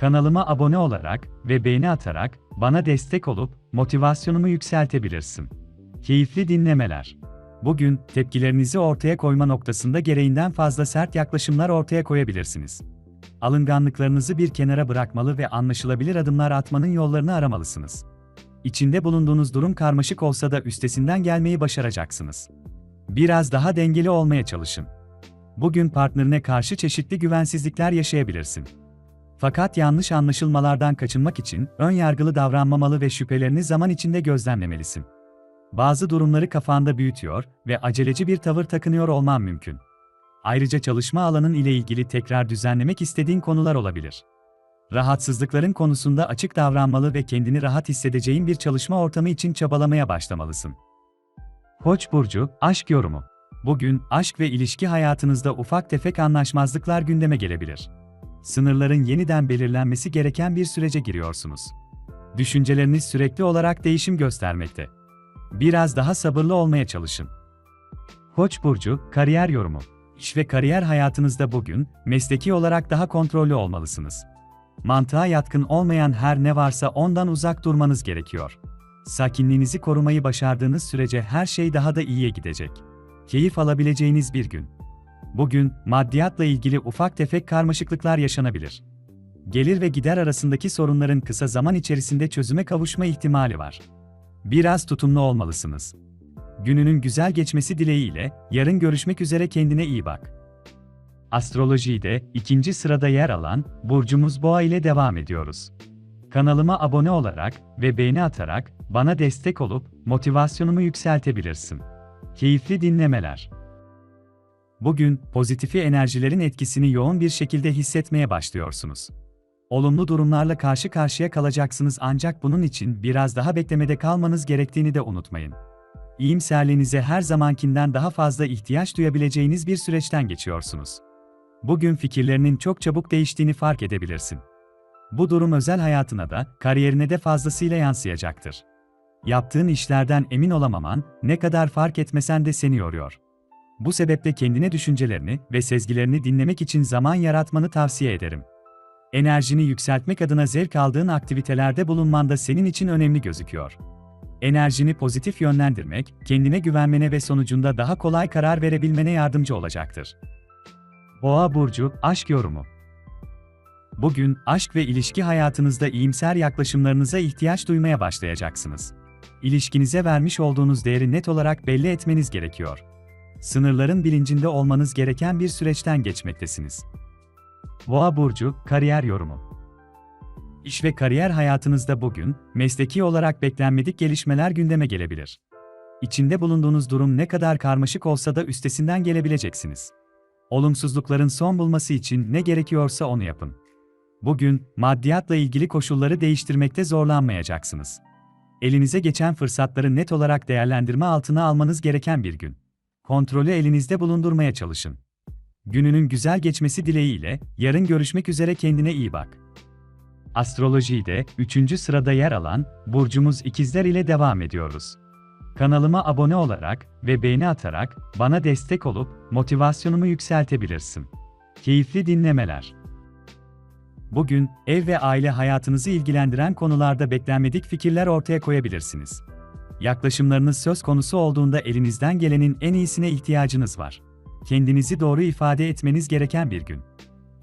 Kanalıma abone olarak ve beğeni atarak bana destek olup motivasyonumu yükseltebilirsin. Keyifli dinlemeler. Bugün tepkilerinizi ortaya koyma noktasında gereğinden fazla sert yaklaşımlar ortaya koyabilirsiniz. Alınganlıklarınızı bir kenara bırakmalı ve anlaşılabilir adımlar atmanın yollarını aramalısınız. İçinde bulunduğunuz durum karmaşık olsa da üstesinden gelmeyi başaracaksınız. Biraz daha dengeli olmaya çalışın. Bugün partnerine karşı çeşitli güvensizlikler yaşayabilirsin. Fakat yanlış anlaşılmalardan kaçınmak için ön yargılı davranmamalı ve şüphelerini zaman içinde gözlemlemelisin. Bazı durumları kafanda büyütüyor ve aceleci bir tavır takınıyor olman mümkün. Ayrıca çalışma alanın ile ilgili tekrar düzenlemek istediğin konular olabilir. Rahatsızlıkların konusunda açık davranmalı ve kendini rahat hissedeceğin bir çalışma ortamı için çabalamaya başlamalısın. Koç burcu aşk yorumu. Bugün aşk ve ilişki hayatınızda ufak tefek anlaşmazlıklar gündeme gelebilir. Sınırların yeniden belirlenmesi gereken bir sürece giriyorsunuz. Düşünceleriniz sürekli olarak değişim göstermekte. Biraz daha sabırlı olmaya çalışın. Koç burcu kariyer yorumu. İş ve kariyer hayatınızda bugün mesleki olarak daha kontrollü olmalısınız. Mantığa yatkın olmayan her ne varsa ondan uzak durmanız gerekiyor. Sakinliğinizi korumayı başardığınız sürece her şey daha da iyiye gidecek. Keyif alabileceğiniz bir gün. Bugün maddiyatla ilgili ufak tefek karmaşıklıklar yaşanabilir. Gelir ve gider arasındaki sorunların kısa zaman içerisinde çözüme kavuşma ihtimali var. Biraz tutumlu olmalısınız. Gününün güzel geçmesi dileğiyle yarın görüşmek üzere kendine iyi bak. Astrolojide ikinci sırada yer alan burcumuz Boğa ile devam ediyoruz. Kanalıma abone olarak ve beğeni atarak bana destek olup motivasyonumu yükseltebilirsin. Keyifli dinlemeler. Bugün pozitifi enerjilerin etkisini yoğun bir şekilde hissetmeye başlıyorsunuz. Olumlu durumlarla karşı karşıya kalacaksınız ancak bunun için biraz daha beklemede kalmanız gerektiğini de unutmayın. İyimserliğinize her zamankinden daha fazla ihtiyaç duyabileceğiniz bir süreçten geçiyorsunuz. Bugün fikirlerinin çok çabuk değiştiğini fark edebilirsin. Bu durum özel hayatına da, kariyerine de fazlasıyla yansıyacaktır. Yaptığın işlerden emin olamaman, ne kadar fark etmesen de seni yoruyor. Bu sebeple kendine düşüncelerini ve sezgilerini dinlemek için zaman yaratmanı tavsiye ederim. Enerjini yükseltmek adına zevk aldığın aktivitelerde bulunman da senin için önemli gözüküyor. Enerjini pozitif yönlendirmek, kendine güvenmene ve sonucunda daha kolay karar verebilmene yardımcı olacaktır. Boğa burcu aşk yorumu. Bugün aşk ve ilişki hayatınızda iyimser yaklaşımlarınıza ihtiyaç duymaya başlayacaksınız. İlişkinize vermiş olduğunuz değeri net olarak belli etmeniz gerekiyor. Sınırların bilincinde olmanız gereken bir süreçten geçmektesiniz. Boğa burcu kariyer yorumu. İş ve kariyer hayatınızda bugün mesleki olarak beklenmedik gelişmeler gündeme gelebilir. İçinde bulunduğunuz durum ne kadar karmaşık olsa da üstesinden gelebileceksiniz. Olumsuzlukların son bulması için ne gerekiyorsa onu yapın. Bugün maddiyatla ilgili koşulları değiştirmekte zorlanmayacaksınız. Elinize geçen fırsatları net olarak değerlendirme altına almanız gereken bir gün. Kontrolü elinizde bulundurmaya çalışın. Gününün güzel geçmesi dileğiyle yarın görüşmek üzere kendine iyi bak. Astrolojide 3. sırada yer alan burcumuz ikizler ile devam ediyoruz. Kanalıma abone olarak ve beğeni atarak bana destek olup motivasyonumu yükseltebilirsin. Keyifli dinlemeler. Bugün ev ve aile hayatınızı ilgilendiren konularda beklenmedik fikirler ortaya koyabilirsiniz. Yaklaşımlarınız söz konusu olduğunda elinizden gelenin en iyisine ihtiyacınız var. Kendinizi doğru ifade etmeniz gereken bir gün.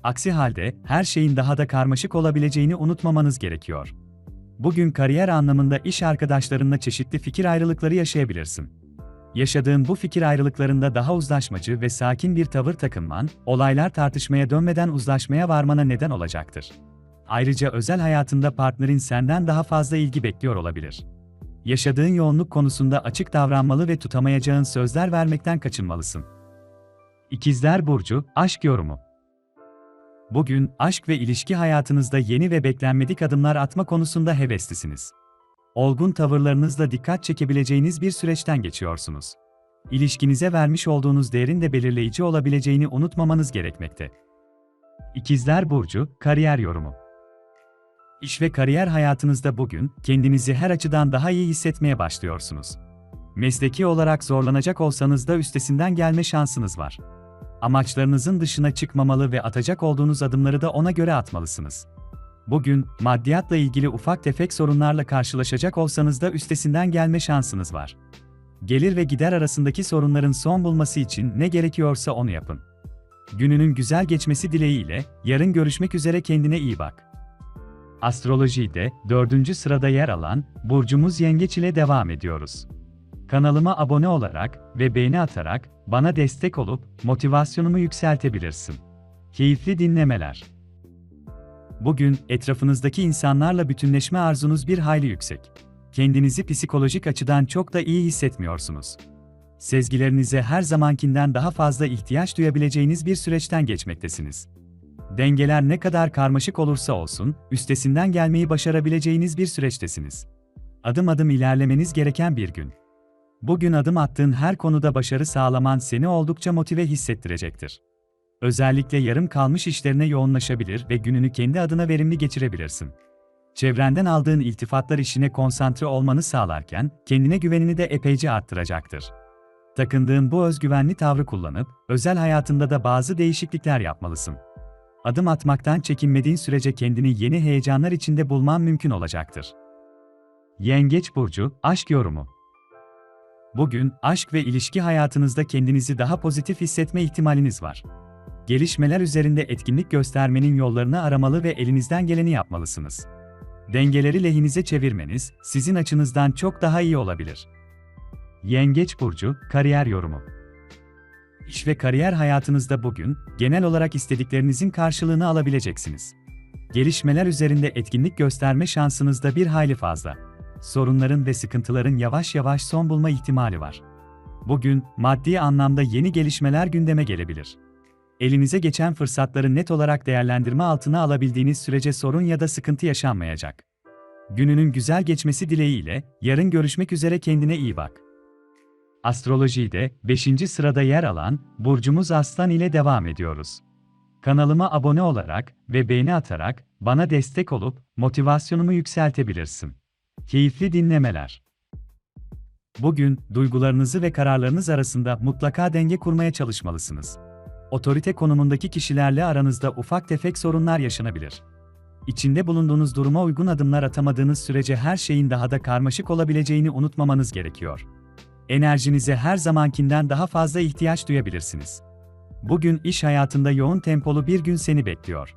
Aksi halde her şeyin daha da karmaşık olabileceğini unutmamanız gerekiyor. Bugün kariyer anlamında iş arkadaşlarınla çeşitli fikir ayrılıkları yaşayabilirsin. Yaşadığın bu fikir ayrılıklarında daha uzlaşmacı ve sakin bir tavır takınman, olaylar tartışmaya dönmeden uzlaşmaya varmana neden olacaktır. Ayrıca özel hayatında partnerin senden daha fazla ilgi bekliyor olabilir. Yaşadığın yoğunluk konusunda açık davranmalı ve tutamayacağın sözler vermekten kaçınmalısın. İkizler Burcu, Aşk Yorumu Bugün, aşk ve ilişki hayatınızda yeni ve beklenmedik adımlar atma konusunda heveslisiniz. olgun tavırlarınızla dikkat çekebileceğiniz bir süreçten geçiyorsunuz. İlişkinize vermiş olduğunuz değerin de belirleyici olabileceğini unutmamanız gerekmekte. İkizler Burcu, Kariyer Yorumu İş ve kariyer hayatınızda bugün, kendinizi her açıdan daha iyi hissetmeye başlıyorsunuz. Mesleki olarak zorlanacak olsanız da üstesinden gelme şansınız var. Amaçlarınızın dışına çıkmamalı ve atacak olduğunuz adımları da ona göre atmalısınız. Bugün, maddiyatla ilgili ufak tefek sorunlarla karşılaşacak olsanız da üstesinden gelme şansınız var. Gelir ve gider arasındaki sorunların son bulması için ne gerekiyorsa onu yapın. Gününün güzel geçmesi dileğiyle, yarın görüşmek üzere kendine iyi bak. Astrolojide, dördüncü sırada yer alan, Burcumuz Yengeç ile devam ediyoruz. Kanalıma abone olarak ve beğeni atarak, bana destek olup, motivasyonumu yükseltebilirsin. Keyifli dinlemeler. Bugün, etrafınızdaki insanlarla bütünleşme arzunuz bir hayli yüksek. Kendinizi psikolojik açıdan çok da iyi hissetmiyorsunuz. Sezgilerinize her zamankinden daha fazla ihtiyaç duyabileceğiniz bir süreçten geçmektesiniz. Dengeler ne kadar karmaşık olursa olsun, üstesinden gelmeyi başarabileceğiniz bir süreçtesiniz. Adım adım ilerlemeniz gereken bir gün. Bugün adım attığın her konuda başarı sağlaman seni oldukça motive hissettirecektir. Özellikle yarım kalmış işlerine yoğunlaşabilir ve gününü kendi adına verimli geçirebilirsin. Çevrenden aldığın iltifatlar işine konsantre olmanı sağlarken, kendine güvenini de epeyce arttıracaktır. Takındığın bu özgüvenli tavrı kullanıp, özel hayatında da bazı değişiklikler yapmalısın. Adım atmaktan çekinmediğin sürece kendini yeni heyecanlar içinde bulman mümkün olacaktır. Yengeç Burcu, Aşk Yorumu Bugün, aşk ve ilişki hayatınızda kendinizi daha pozitif hissetme ihtimaliniz var. Gelişmeler üzerinde etkinlik göstermenin yollarını aramalı ve elinizden geleni yapmalısınız. Dengeleri lehinize çevirmeniz, sizin açınızdan çok daha iyi olabilir. Yengeç Burcu, Kariyer Yorumu İş ve kariyer hayatınızda bugün, genel olarak istediklerinizin karşılığını alabileceksiniz. Gelişmeler üzerinde etkinlik gösterme şansınız da bir hayli fazla. Sorunların ve sıkıntıların yavaş yavaş son bulma ihtimali var. Bugün, maddi anlamda yeni gelişmeler gündeme gelebilir. Elinize geçen fırsatları net olarak değerlendirme altına alabildiğiniz sürece sorun ya da sıkıntı yaşanmayacak. Gününün güzel geçmesi dileğiyle, yarın görüşmek üzere kendine iyi bak. Astrolojide 5. sırada yer alan burcumuz Aslan ile devam ediyoruz. Kanalıma abone olarak ve beğeni atarak bana destek olup motivasyonumu yükseltebilirsin. Keyifli dinlemeler. Bugün duygularınızı ve kararlarınız arasında mutlaka denge kurmaya çalışmalısınız. Otorite konumundaki kişilerle aranızda ufak tefek sorunlar yaşanabilir. İçinde bulunduğunuz duruma uygun adımlar atamadığınız sürece her şeyin daha da karmaşık olabileceğini unutmamanız gerekiyor enerjinize her zamankinden daha fazla ihtiyaç duyabilirsiniz. Bugün iş hayatında yoğun tempolu bir gün seni bekliyor.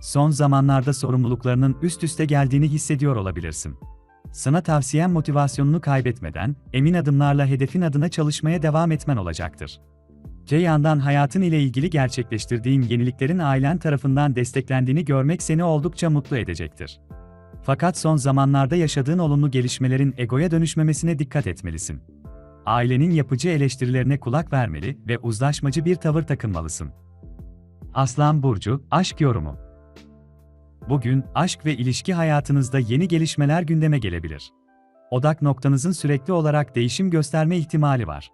Son zamanlarda sorumluluklarının üst üste geldiğini hissediyor olabilirsin. Sana tavsiyem motivasyonunu kaybetmeden, emin adımlarla hedefin adına çalışmaya devam etmen olacaktır. Te yandan hayatın ile ilgili gerçekleştirdiğin yeniliklerin ailen tarafından desteklendiğini görmek seni oldukça mutlu edecektir. Fakat son zamanlarda yaşadığın olumlu gelişmelerin egoya dönüşmemesine dikkat etmelisin ailenin yapıcı eleştirilerine kulak vermeli ve uzlaşmacı bir tavır takınmalısın. Aslan Burcu, Aşk Yorumu Bugün, aşk ve ilişki hayatınızda yeni gelişmeler gündeme gelebilir. Odak noktanızın sürekli olarak değişim gösterme ihtimali var.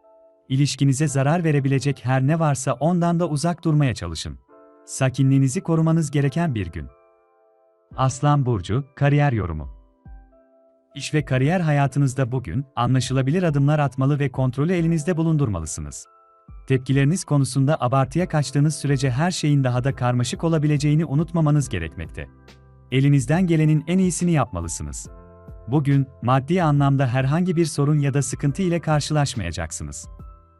İlişkinize zarar verebilecek her ne varsa ondan da uzak durmaya çalışın. Sakinliğinizi korumanız gereken bir gün. Aslan Burcu, Kariyer Yorumu İş ve kariyer hayatınızda bugün anlaşılabilir adımlar atmalı ve kontrolü elinizde bulundurmalısınız. Tepkileriniz konusunda abartıya kaçtığınız sürece her şeyin daha da karmaşık olabileceğini unutmamanız gerekmekte. Elinizden gelenin en iyisini yapmalısınız. Bugün maddi anlamda herhangi bir sorun ya da sıkıntı ile karşılaşmayacaksınız.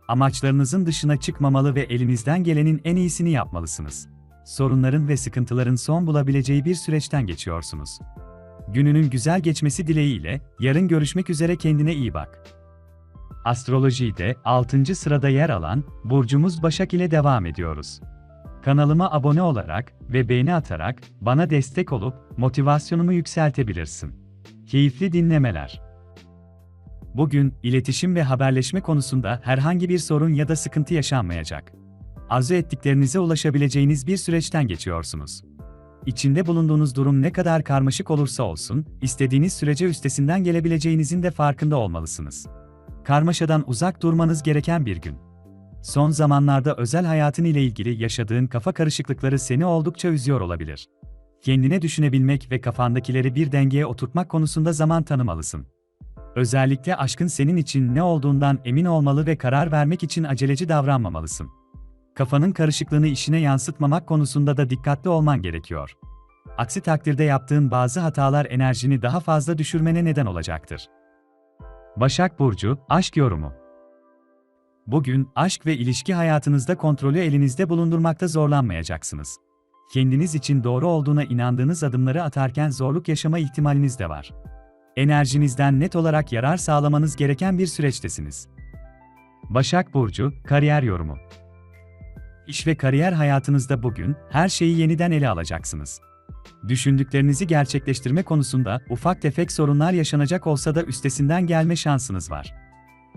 Amaçlarınızın dışına çıkmamalı ve elinizden gelenin en iyisini yapmalısınız. Sorunların ve sıkıntıların son bulabileceği bir süreçten geçiyorsunuz. Gününün güzel geçmesi dileğiyle, yarın görüşmek üzere kendine iyi bak. Astrolojide 6. sırada yer alan burcumuz Başak ile devam ediyoruz. Kanalıma abone olarak ve beğeni atarak bana destek olup motivasyonumu yükseltebilirsin. Keyifli dinlemeler. Bugün iletişim ve haberleşme konusunda herhangi bir sorun ya da sıkıntı yaşanmayacak. Arzu ettiklerinize ulaşabileceğiniz bir süreçten geçiyorsunuz. İçinde bulunduğunuz durum ne kadar karmaşık olursa olsun, istediğiniz sürece üstesinden gelebileceğinizin de farkında olmalısınız. Karmaşadan uzak durmanız gereken bir gün. Son zamanlarda özel hayatın ile ilgili yaşadığın kafa karışıklıkları seni oldukça üzüyor olabilir. Kendine düşünebilmek ve kafandakileri bir dengeye oturtmak konusunda zaman tanımalısın. Özellikle aşkın senin için ne olduğundan emin olmalı ve karar vermek için aceleci davranmamalısın. Kafanın karışıklığını işine yansıtmamak konusunda da dikkatli olman gerekiyor. Aksi takdirde yaptığın bazı hatalar enerjini daha fazla düşürmene neden olacaktır. Başak Burcu, Aşk Yorumu Bugün, aşk ve ilişki hayatınızda kontrolü elinizde bulundurmakta zorlanmayacaksınız. Kendiniz için doğru olduğuna inandığınız adımları atarken zorluk yaşama ihtimaliniz de var. Enerjinizden net olarak yarar sağlamanız gereken bir süreçtesiniz. Başak Burcu, Kariyer Yorumu İş ve kariyer hayatınızda bugün, her şeyi yeniden ele alacaksınız. Düşündüklerinizi gerçekleştirme konusunda ufak tefek sorunlar yaşanacak olsa da üstesinden gelme şansınız var.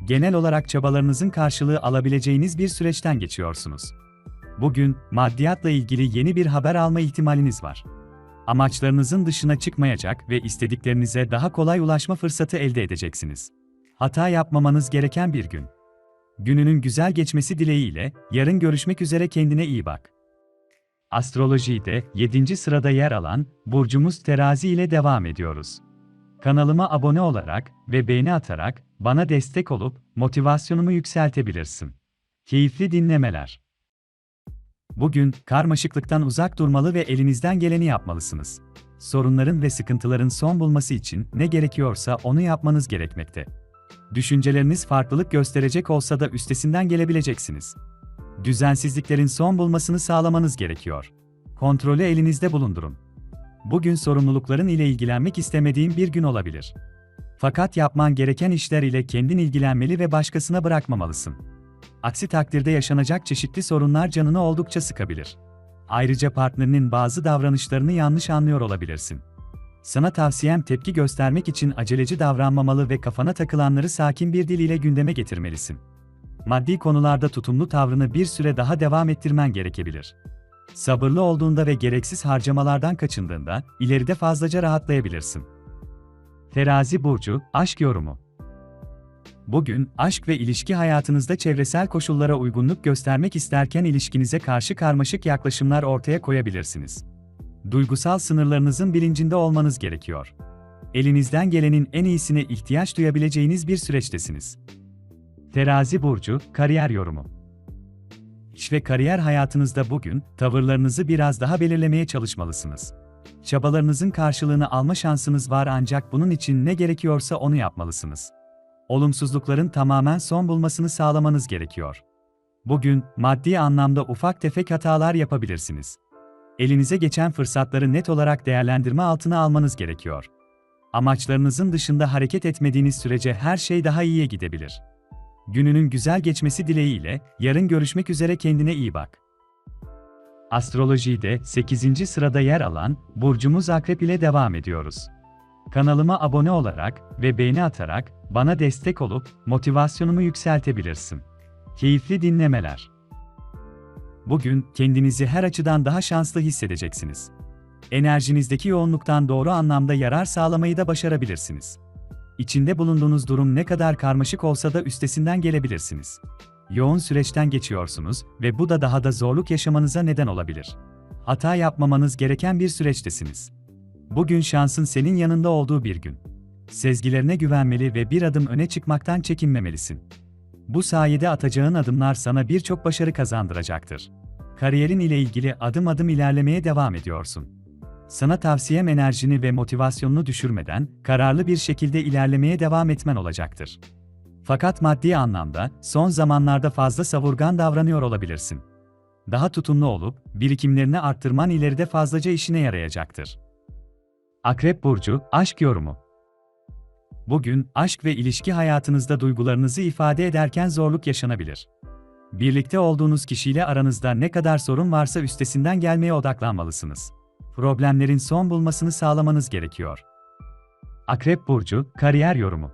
Genel olarak çabalarınızın karşılığı alabileceğiniz bir süreçten geçiyorsunuz. Bugün, maddiyatla ilgili yeni bir haber alma ihtimaliniz var. Amaçlarınızın dışına çıkmayacak ve istediklerinize daha kolay ulaşma fırsatı elde edeceksiniz. Hata yapmamanız gereken bir gün. Gününün güzel geçmesi dileğiyle, yarın görüşmek üzere kendine iyi bak. Astrolojide 7. sırada yer alan burcumuz Terazi ile devam ediyoruz. Kanalıma abone olarak ve beğeni atarak bana destek olup motivasyonumu yükseltebilirsin. Keyifli dinlemeler. Bugün karmaşıklıktan uzak durmalı ve elinizden geleni yapmalısınız. Sorunların ve sıkıntıların son bulması için ne gerekiyorsa onu yapmanız gerekmekte. Düşünceleriniz farklılık gösterecek olsa da üstesinden gelebileceksiniz. Düzensizliklerin son bulmasını sağlamanız gerekiyor. Kontrolü elinizde bulundurun. Bugün sorumlulukların ile ilgilenmek istemediğin bir gün olabilir. Fakat yapman gereken işler ile kendin ilgilenmeli ve başkasına bırakmamalısın. Aksi takdirde yaşanacak çeşitli sorunlar canını oldukça sıkabilir. Ayrıca partnerinin bazı davranışlarını yanlış anlıyor olabilirsin. Sana tavsiyem tepki göstermek için aceleci davranmamalı ve kafana takılanları sakin bir dil ile gündeme getirmelisin. Maddi konularda tutumlu tavrını bir süre daha devam ettirmen gerekebilir. Sabırlı olduğunda ve gereksiz harcamalardan kaçındığında ileride fazlaca rahatlayabilirsin. Terazi burcu aşk yorumu. Bugün aşk ve ilişki hayatınızda çevresel koşullara uygunluk göstermek isterken ilişkinize karşı karmaşık yaklaşımlar ortaya koyabilirsiniz. Duygusal sınırlarınızın bilincinde olmanız gerekiyor. Elinizden gelenin en iyisine ihtiyaç duyabileceğiniz bir süreçtesiniz. Terazi burcu kariyer yorumu. İş ve kariyer hayatınızda bugün tavırlarınızı biraz daha belirlemeye çalışmalısınız. Çabalarınızın karşılığını alma şansınız var ancak bunun için ne gerekiyorsa onu yapmalısınız. Olumsuzlukların tamamen son bulmasını sağlamanız gerekiyor. Bugün maddi anlamda ufak tefek hatalar yapabilirsiniz. Elinize geçen fırsatları net olarak değerlendirme altına almanız gerekiyor. Amaçlarınızın dışında hareket etmediğiniz sürece her şey daha iyiye gidebilir. Gününün güzel geçmesi dileğiyle, yarın görüşmek üzere kendine iyi bak. Astrolojide 8. sırada yer alan burcumuz Akrep ile devam ediyoruz. Kanalıma abone olarak ve beğeni atarak bana destek olup motivasyonumu yükseltebilirsin. Keyifli dinlemeler. Bugün kendinizi her açıdan daha şanslı hissedeceksiniz. Enerjinizdeki yoğunluktan doğru anlamda yarar sağlamayı da başarabilirsiniz. İçinde bulunduğunuz durum ne kadar karmaşık olsa da üstesinden gelebilirsiniz. Yoğun süreçten geçiyorsunuz ve bu da daha da zorluk yaşamanıza neden olabilir. Hata yapmamanız gereken bir süreçtesiniz. Bugün şansın senin yanında olduğu bir gün. Sezgilerine güvenmeli ve bir adım öne çıkmaktan çekinmemelisin. Bu sayede atacağın adımlar sana birçok başarı kazandıracaktır. Kariyerin ile ilgili adım adım ilerlemeye devam ediyorsun. Sana tavsiyem enerjini ve motivasyonunu düşürmeden, kararlı bir şekilde ilerlemeye devam etmen olacaktır. Fakat maddi anlamda, son zamanlarda fazla savurgan davranıyor olabilirsin. Daha tutumlu olup, birikimlerini arttırman ileride fazlaca işine yarayacaktır. Akrep Burcu, Aşk Yorumu Bugün, aşk ve ilişki hayatınızda duygularınızı ifade ederken zorluk yaşanabilir. Birlikte olduğunuz kişiyle aranızda ne kadar sorun varsa üstesinden gelmeye odaklanmalısınız. Problemlerin son bulmasını sağlamanız gerekiyor. Akrep Burcu, Kariyer Yorumu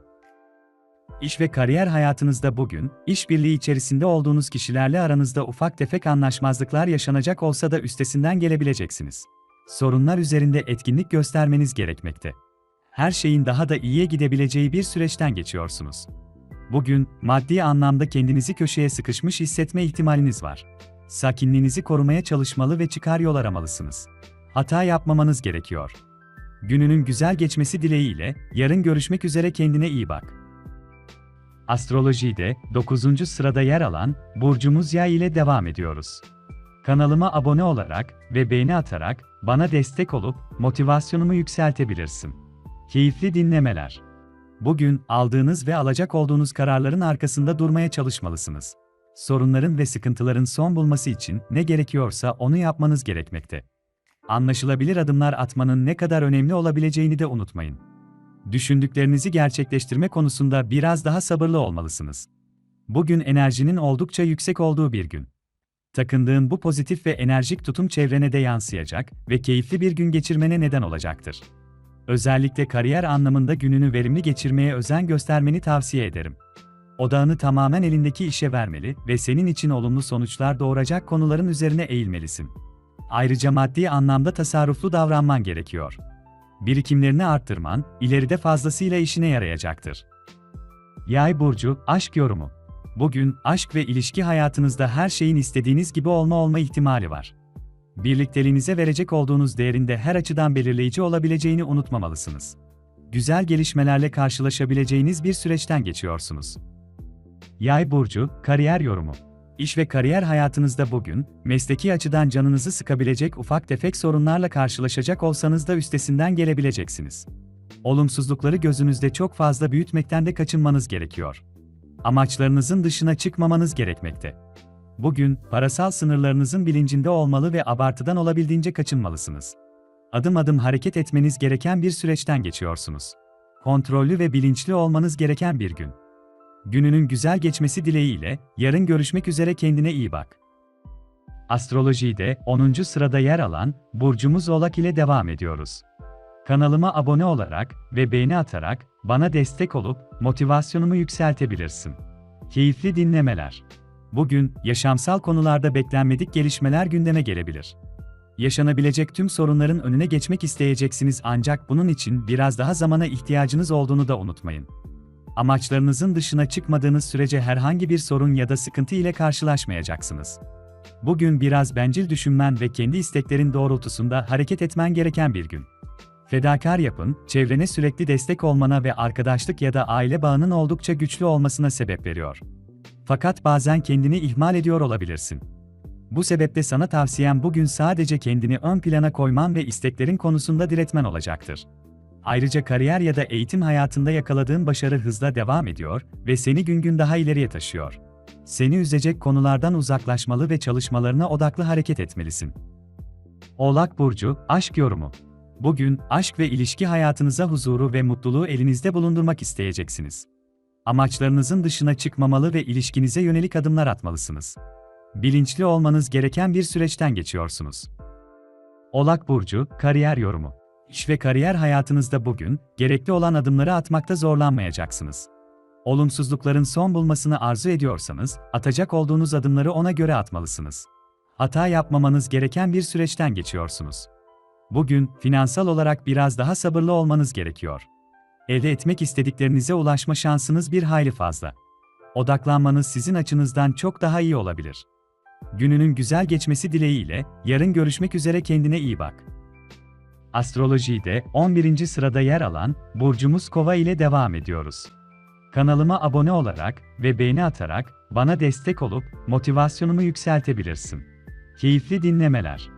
İş ve kariyer hayatınızda bugün, işbirliği içerisinde olduğunuz kişilerle aranızda ufak tefek anlaşmazlıklar yaşanacak olsa da üstesinden gelebileceksiniz. Sorunlar üzerinde etkinlik göstermeniz gerekmekte. Her şeyin daha da iyiye gidebileceği bir süreçten geçiyorsunuz. Bugün, maddi anlamda kendinizi köşeye sıkışmış hissetme ihtimaliniz var. Sakinliğinizi korumaya çalışmalı ve çıkar yol aramalısınız. Hata yapmamanız gerekiyor. Gününün güzel geçmesi dileğiyle, yarın görüşmek üzere kendine iyi bak. Astrolojide 9. sırada yer alan burcumuz Yay ile devam ediyoruz. Kanalıma abone olarak ve beğeni atarak bana destek olup motivasyonumu yükseltebilirsin. Keyifli dinlemeler. Bugün aldığınız ve alacak olduğunuz kararların arkasında durmaya çalışmalısınız. Sorunların ve sıkıntıların son bulması için ne gerekiyorsa onu yapmanız gerekmekte. Anlaşılabilir adımlar atmanın ne kadar önemli olabileceğini de unutmayın. Düşündüklerinizi gerçekleştirme konusunda biraz daha sabırlı olmalısınız. Bugün enerjinin oldukça yüksek olduğu bir gün. Takındığın bu pozitif ve enerjik tutum çevrene de yansıyacak ve keyifli bir gün geçirmene neden olacaktır. Özellikle kariyer anlamında gününü verimli geçirmeye özen göstermeni tavsiye ederim. Odağını tamamen elindeki işe vermeli ve senin için olumlu sonuçlar doğuracak konuların üzerine eğilmelisin. Ayrıca maddi anlamda tasarruflu davranman gerekiyor. Birikimlerini arttırman, ileride fazlasıyla işine yarayacaktır. Yay burcu, aşk yorumu. Bugün aşk ve ilişki hayatınızda her şeyin istediğiniz gibi olma olma ihtimali var. Birlikteliğinize verecek olduğunuz değerinde her açıdan belirleyici olabileceğini unutmamalısınız. Güzel gelişmelerle karşılaşabileceğiniz bir süreçten geçiyorsunuz. Yay burcu, kariyer yorumu. İş ve kariyer hayatınızda bugün, mesleki açıdan canınızı sıkabilecek ufak tefek sorunlarla karşılaşacak olsanız da üstesinden gelebileceksiniz. Olumsuzlukları gözünüzde çok fazla büyütmekten de kaçınmanız gerekiyor. Amaçlarınızın dışına çıkmamanız gerekmekte. Bugün, parasal sınırlarınızın bilincinde olmalı ve abartıdan olabildiğince kaçınmalısınız. Adım adım hareket etmeniz gereken bir süreçten geçiyorsunuz. Kontrollü ve bilinçli olmanız gereken bir gün. Gününün güzel geçmesi dileğiyle, yarın görüşmek üzere kendine iyi bak. Astrolojide 10. sırada yer alan burcumuz Oğlak ile devam ediyoruz. Kanalıma abone olarak ve beğeni atarak bana destek olup motivasyonumu yükseltebilirsin. Keyifli dinlemeler. Bugün yaşamsal konularda beklenmedik gelişmeler gündeme gelebilir. Yaşanabilecek tüm sorunların önüne geçmek isteyeceksiniz ancak bunun için biraz daha zamana ihtiyacınız olduğunu da unutmayın. Amaçlarınızın dışına çıkmadığınız sürece herhangi bir sorun ya da sıkıntı ile karşılaşmayacaksınız. Bugün biraz bencil düşünmen ve kendi isteklerin doğrultusunda hareket etmen gereken bir gün. Fedakar yapın, çevrene sürekli destek olmana ve arkadaşlık ya da aile bağının oldukça güçlü olmasına sebep veriyor. Fakat bazen kendini ihmal ediyor olabilirsin. Bu sebeple sana tavsiyem bugün sadece kendini ön plana koyman ve isteklerin konusunda diretmen olacaktır. Ayrıca kariyer ya da eğitim hayatında yakaladığın başarı hızla devam ediyor ve seni gün gün daha ileriye taşıyor. Seni üzecek konulardan uzaklaşmalı ve çalışmalarına odaklı hareket etmelisin. Oğlak Burcu, Aşk Yorumu Bugün, aşk ve ilişki hayatınıza huzuru ve mutluluğu elinizde bulundurmak isteyeceksiniz. Amaçlarınızın dışına çıkmamalı ve ilişkinize yönelik adımlar atmalısınız. Bilinçli olmanız gereken bir süreçten geçiyorsunuz. Oğlak Burcu, Kariyer Yorumu İş ve kariyer hayatınızda bugün, gerekli olan adımları atmakta zorlanmayacaksınız. Olumsuzlukların son bulmasını arzu ediyorsanız, atacak olduğunuz adımları ona göre atmalısınız. Hata yapmamanız gereken bir süreçten geçiyorsunuz. Bugün, finansal olarak biraz daha sabırlı olmanız gerekiyor. Elde etmek istediklerinize ulaşma şansınız bir hayli fazla. Odaklanmanız sizin açınızdan çok daha iyi olabilir. Gününün güzel geçmesi dileğiyle, yarın görüşmek üzere kendine iyi bak. Astrolojide 11. sırada yer alan burcumuz Kova ile devam ediyoruz. Kanalıma abone olarak ve beğeni atarak bana destek olup motivasyonumu yükseltebilirsin. Keyifli dinlemeler.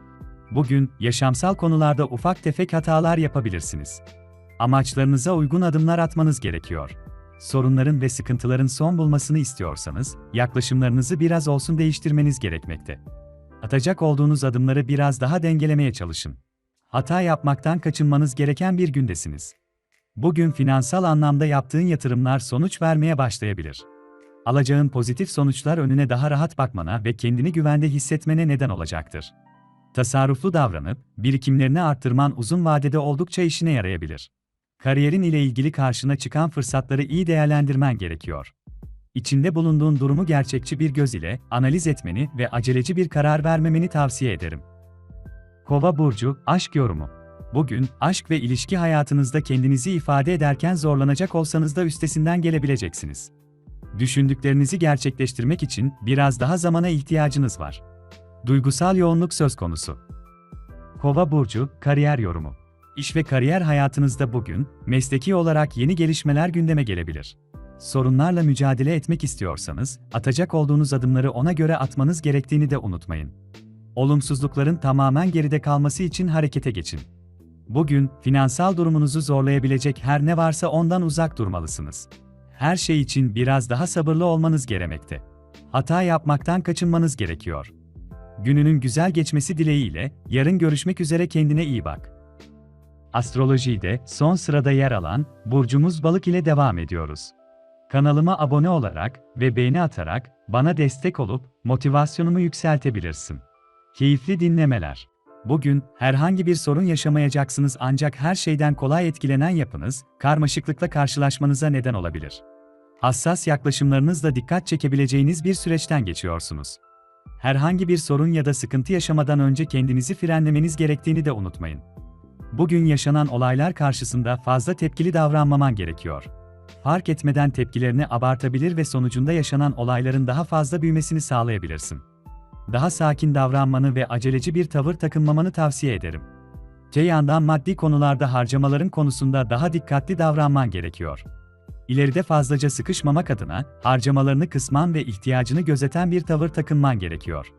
Bugün yaşamsal konularda ufak tefek hatalar yapabilirsiniz. Amaçlarınıza uygun adımlar atmanız gerekiyor. Sorunların ve sıkıntıların son bulmasını istiyorsanız, yaklaşımlarınızı biraz olsun değiştirmeniz gerekmekte. Atacak olduğunuz adımları biraz daha dengelemeye çalışın. Hata yapmaktan kaçınmanız gereken bir gündesiniz. Bugün finansal anlamda yaptığın yatırımlar sonuç vermeye başlayabilir. Alacağın pozitif sonuçlar önüne daha rahat bakmana ve kendini güvende hissetmene neden olacaktır. Tasarruflu davranıp, birikimlerini arttırman uzun vadede oldukça işine yarayabilir. Kariyerin ile ilgili karşına çıkan fırsatları iyi değerlendirmen gerekiyor. İçinde bulunduğun durumu gerçekçi bir göz ile analiz etmeni ve aceleci bir karar vermemeni tavsiye ederim. Kova burcu aşk yorumu. Bugün aşk ve ilişki hayatınızda kendinizi ifade ederken zorlanacak olsanız da üstesinden gelebileceksiniz. Düşündüklerinizi gerçekleştirmek için biraz daha zamana ihtiyacınız var. Duygusal yoğunluk söz konusu. Kova burcu kariyer yorumu. İş ve kariyer hayatınızda bugün mesleki olarak yeni gelişmeler gündeme gelebilir. Sorunlarla mücadele etmek istiyorsanız, atacak olduğunuz adımları ona göre atmanız gerektiğini de unutmayın. Olumsuzlukların tamamen geride kalması için harekete geçin. Bugün finansal durumunuzu zorlayabilecek her ne varsa ondan uzak durmalısınız. Her şey için biraz daha sabırlı olmanız gerekmekte. Hata yapmaktan kaçınmanız gerekiyor. Gününün güzel geçmesi dileğiyle yarın görüşmek üzere kendine iyi bak. Astrolojide son sırada yer alan burcumuz Balık ile devam ediyoruz. Kanalıma abone olarak ve beğeni atarak bana destek olup motivasyonumu yükseltebilirsin. Keyifli dinlemeler. Bugün herhangi bir sorun yaşamayacaksınız ancak her şeyden kolay etkilenen yapınız karmaşıklıkla karşılaşmanıza neden olabilir. Hassas yaklaşımlarınızla dikkat çekebileceğiniz bir süreçten geçiyorsunuz. Herhangi bir sorun ya da sıkıntı yaşamadan önce kendinizi frenlemeniz gerektiğini de unutmayın. Bugün yaşanan olaylar karşısında fazla tepkili davranmaman gerekiyor. Fark etmeden tepkilerini abartabilir ve sonucunda yaşanan olayların daha fazla büyümesini sağlayabilirsin. Daha sakin davranmanı ve aceleci bir tavır takınmamanı tavsiye ederim. Te yandan maddi konularda harcamaların konusunda daha dikkatli davranman gerekiyor. İleride fazlaca sıkışmamak adına harcamalarını kısman ve ihtiyacını gözeten bir tavır takınman gerekiyor.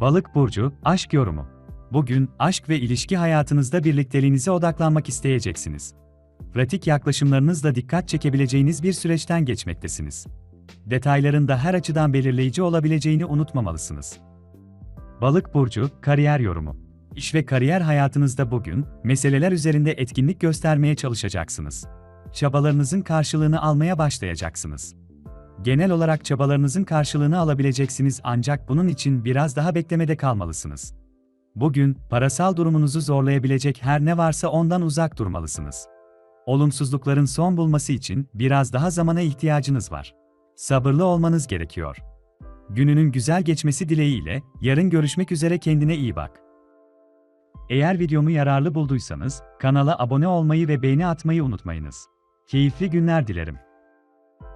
Balık burcu aşk yorumu. Bugün aşk ve ilişki hayatınızda birlikteliğinize odaklanmak isteyeceksiniz. Pratik yaklaşımlarınızla dikkat çekebileceğiniz bir süreçten geçmektesiniz. Detayların da her açıdan belirleyici olabileceğini unutmamalısınız. Balık burcu kariyer yorumu. İş ve kariyer hayatınızda bugün meseleler üzerinde etkinlik göstermeye çalışacaksınız. Çabalarınızın karşılığını almaya başlayacaksınız. Genel olarak çabalarınızın karşılığını alabileceksiniz ancak bunun için biraz daha beklemede kalmalısınız. Bugün parasal durumunuzu zorlayabilecek her ne varsa ondan uzak durmalısınız. Olumsuzlukların son bulması için biraz daha zamana ihtiyacınız var. Sabırlı olmanız gerekiyor. Gününün güzel geçmesi dileğiyle yarın görüşmek üzere kendine iyi bak. Eğer videomu yararlı bulduysanız kanala abone olmayı ve beğeni atmayı unutmayınız. Keyifli günler dilerim.